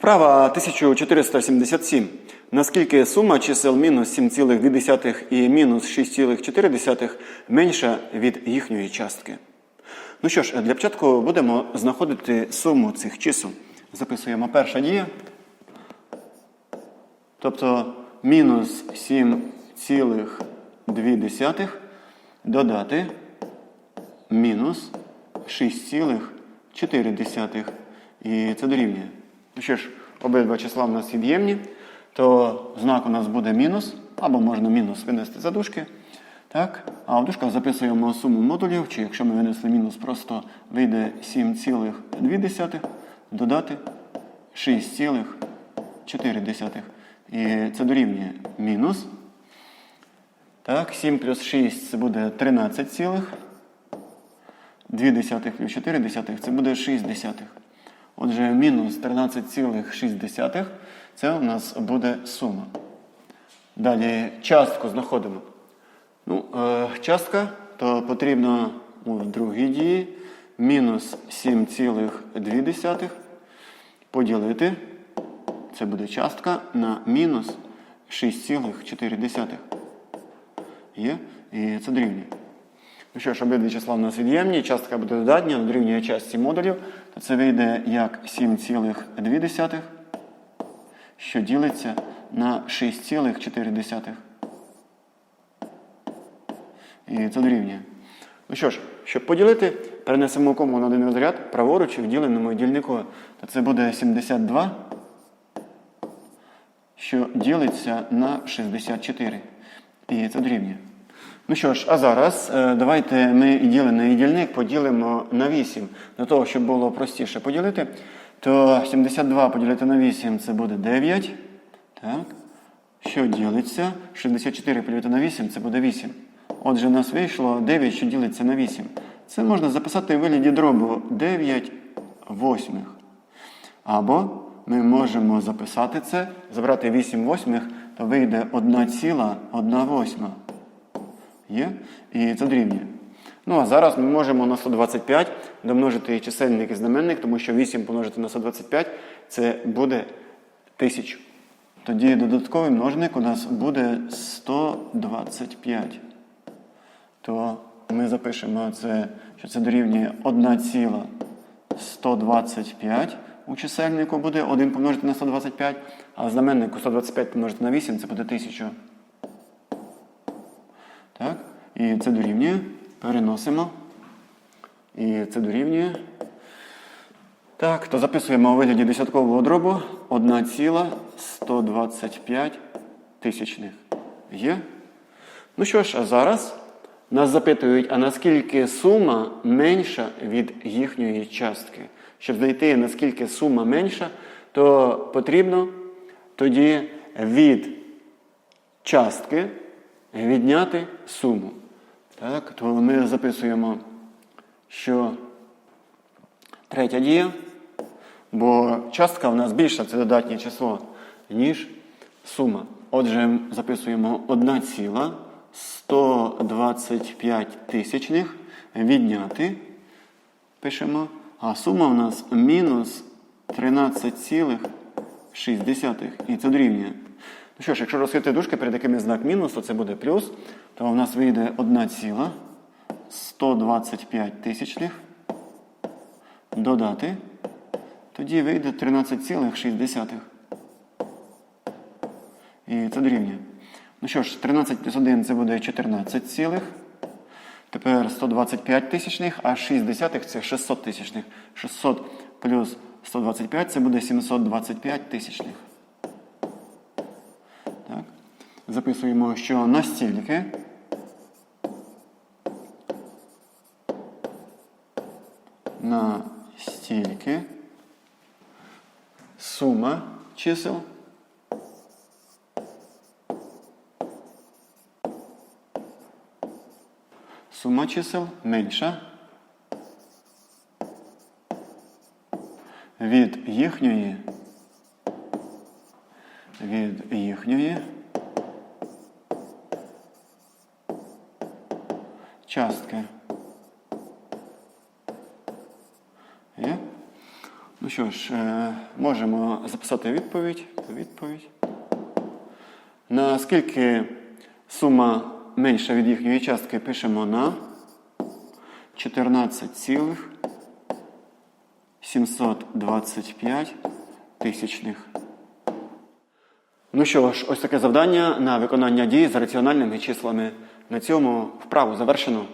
Вправа 1477. Наскільки сума чисел мінус 7,2 і мінус 6,4 менша від їхньої частки? Ну що ж, для початку будемо знаходити суму цих чисел. Записуємо перша дія. Тобто мінус 7,2 додати мінус 6,4. І це дорівнює. Ну що ж, обидва числа в нас від'ємні, то знак у нас буде мінус, або можна мінус винести за дужки. Так? А в дужках записуємо суму модулів, чи якщо ми винесли мінус, просто вийде 7,2 додати 6,4. І це дорівнює мінус. Так, 7 плюс 6 це буде 13 цілих. 2 десятих плюс 4 десятих це буде 6 десятих. Отже, мінус 13,6 це у нас буде сума. Далі частку знаходимо. Ну, е, частка, то потрібно у другій дії мінус 7,2 поділити. Це буде частка на мінус 6,4. Є? І це дорівнює. Ну що ж, обидві числа в нас від'ємні, частка буде додатня, дорівнює частці модулів, це вийде як 7,2, що ділиться на 6,4. І це дорівнює. Ну що ж, щоб поділити, перенесемо кому на один розряд, праворуч в діленому дільнику, то це буде 72, що ділиться на 64. І це дорівнює. Ну що ж, а зараз е, давайте ми ділений дільник поділимо на 8. Для того, щоб було простіше поділити, то 72 поділити на 8 це буде 9. Так. Що ділиться? 64 поділити на 8 це буде 8. Отже, у нас вийшло 9, що ділиться на 8. Це можна записати у вигляді дробу 9 восьмих. Або ми можемо записати це, забрати 8 восьмих, то вийде 1,1 восьма. Є? І це дорівнює. Ну, а зараз ми можемо на 125 домножити чисельник і знаменник, тому що 8 помножити на 125 це буде 1000. Тоді додатковий множник у нас буде 125. То ми запишемо це, що це дорівнює 1,125. У чисельнику буде 1 помножити на 125, а знаменнику 125 помножити на 8 це буде 1000. Так? І це дорівнює. Переносимо. І це дорівнює. Так, то записуємо у вигляді десяткового дробу 1,125 тисячних. Є? Ну що ж, а зараз нас запитують, а наскільки сума менша від їхньої частки? Щоб знайти, наскільки сума менша, то потрібно тоді від частки відняти суму. Так, то ми записуємо, що третя дія, бо частка в нас більша, це додатнє число, ніж сума. Отже, записуємо 1,125 тисячних відняти. Пишемо. А сума в нас мінус 13,6. І це дорівнює. Ну що ж, якщо розкрити дужки, перед якими знак мінус, то це буде плюс, то в нас вийде 1,125 тисячних. Додати. Тоді вийде 13,6. І це дорівнює. Ну що ж, 13 плюс 1 це буде 14 цілих. Тепер 125 тисячних, а 6 десятих це 600 тисячних. 600 плюс 125 це буде 725 тисячних. Так. Записуємо, що настільки настільки. Сума чисел. Сума чисел менша. Від їхньої. Від їхньої частки. Є? Ну що ж, е, можемо записати відповідь. Відповідь. Наскільки сума менша від їхньої частки пишемо на 14,725 тисячних. Ну що ж, ось таке завдання на виконання дій з раціональними числами. На цьому вправу завершено.